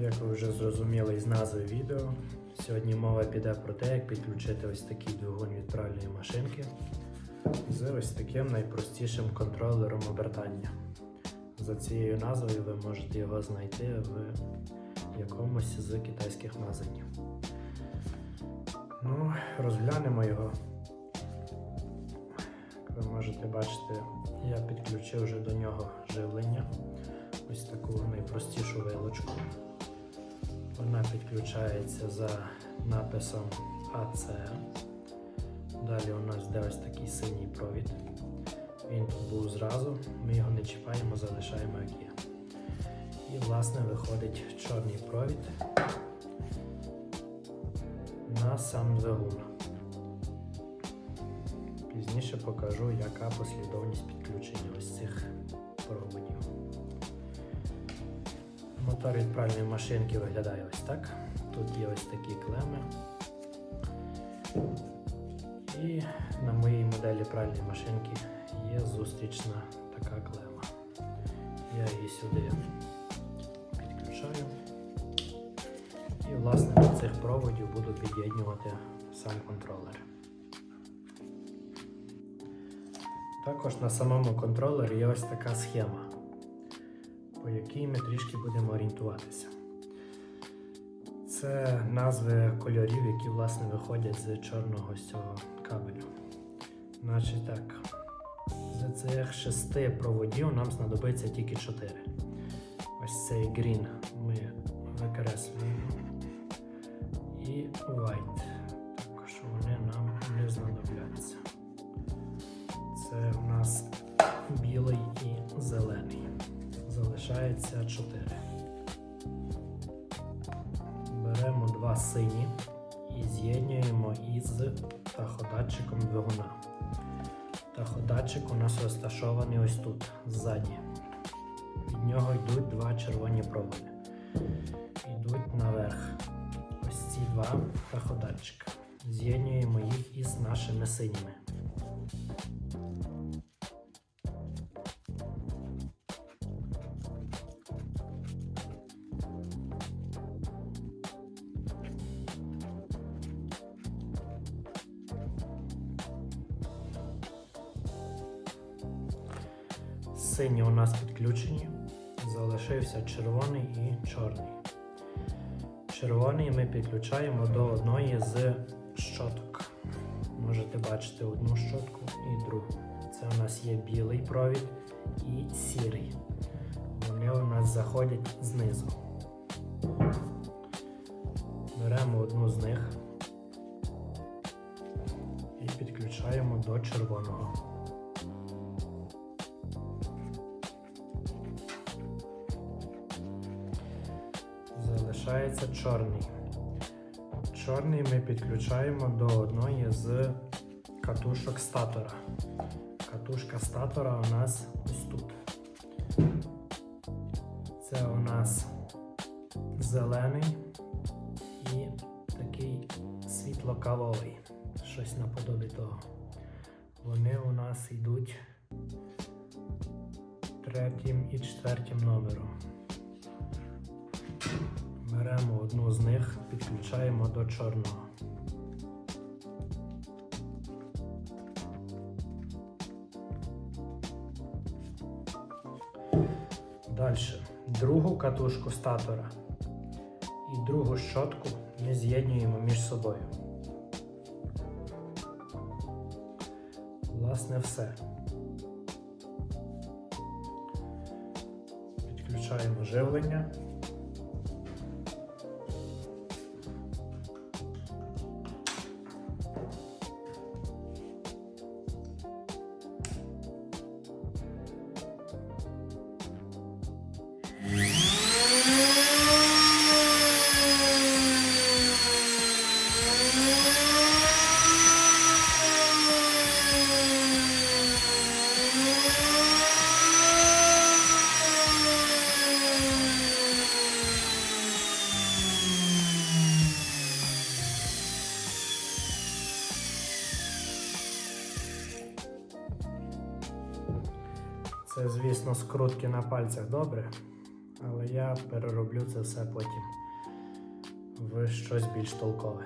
Як ви вже зрозуміли із назви відео, сьогодні мова піде про те, як підключити ось такий двигун від машинки з ось таким найпростішим контролером обертання. За цією назвою ви можете його знайти в якомусь з китайських магазинів. Ну, розглянемо його. Ви можете бачити, я підключив вже до нього живлення. Ось таку найпростішу вилочку. Вона підключається за написом AC. Далі у нас йде ось такий синій провід. Він тут був зразу, ми його не чіпаємо, залишаємо як є. І власне виходить чорний провід на сам двигун. Пізніше покажу, яка послідовність підключення ось цих проводів. Мотор від пральної машинки виглядає ось так. Тут є ось такі клеми. І на моїй моделі пральної машинки є зустрічна така клема. Я її сюди підключаю. І власне до цих проводів буду під'єднувати сам контролер. Також на самому контролері є ось така схема по якій ми трішки будемо орієнтуватися. Це назви кольорів, які власне виходять з чорного цього кабелю. Значить так, з цих шести проводів нам знадобиться тільки чотири. Ось цей green ми викреслюємо. І white. Залишається 4. Беремо два сині і з'єднуємо із таходатчиком двигуна. Таходатчик у нас розташований ось тут, ззаді. Від нього йдуть два червоні проводи. Йдуть наверх. Ось ці два таходатчика. З'єднуємо їх із нашими синіми. Сині у нас підключені, залишився червоний і чорний. Червоний ми підключаємо до одної з щоток. Можете бачити одну щотку і другу. Це у нас є білий провід і сірий. Вони у нас заходять знизу. Беремо одну з них і підключаємо до червоного. Залишається чорний. Чорний ми підключаємо до одної з катушок статора. Катушка статора у нас ось тут. Це у нас зелений і такий світло-кавовий. Щось наподобі того. Вони у нас йдуть третім і четвертім номером. Беремо одну з них, підключаємо до чорного. Далі другу катушку статора і другу щотку ми з'єднуємо між собою. Власне, все. Підключаємо живлення. Це, звісно, скрутки на пальцях добре, Але я перероблю це все потім в щось більш толкове.